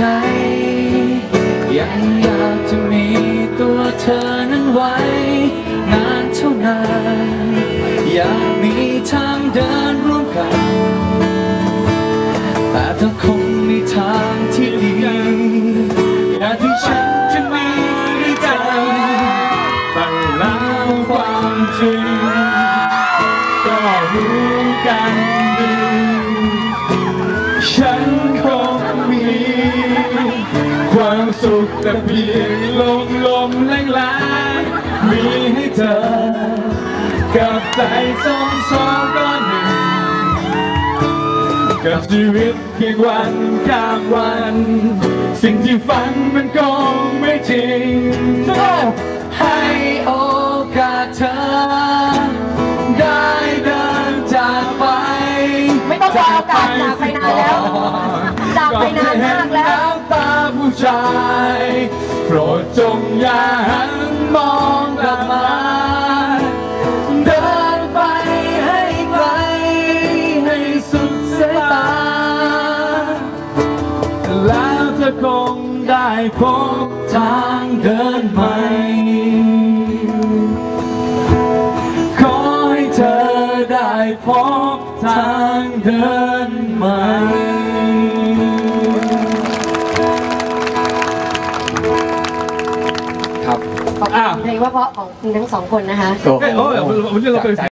ใจ ยังอยากจะมีตัวเธอนั้นไว้ นานเท่านาน อยากมีทางเดินร่วมกัน แต่เธอคงมีทางที่ดีอยากที่ฉันจะมีด้วยตั้งแล้วความจริงก็รู้กัน ความสุขแต่เพียงลมลมแรงแรงมีให้เธอ กับใจสองสองก็หนึ่งกับชีวิตเพียงวันข้ามวัน สิ่งที่ฝันมันคงไม่จริง ให้โอกาสเธอ ได้เดินจากไป ไม่ต้องรอโอกาสจากไปนานแล้ว จากไปนานมากแล้ว น้ำตาผู้ชายโปรดจงอย่าหันมองกลับมา เดินไปให้ไกลให้สุดสายตา แล้วเธอคงได้พบทางเดินใหม่ขอให้เธอได้พบทางเดินใหม่ ขอบคุณเพลงว่าเพราะของคุณทั้งสองคนนะคะ โอ้โห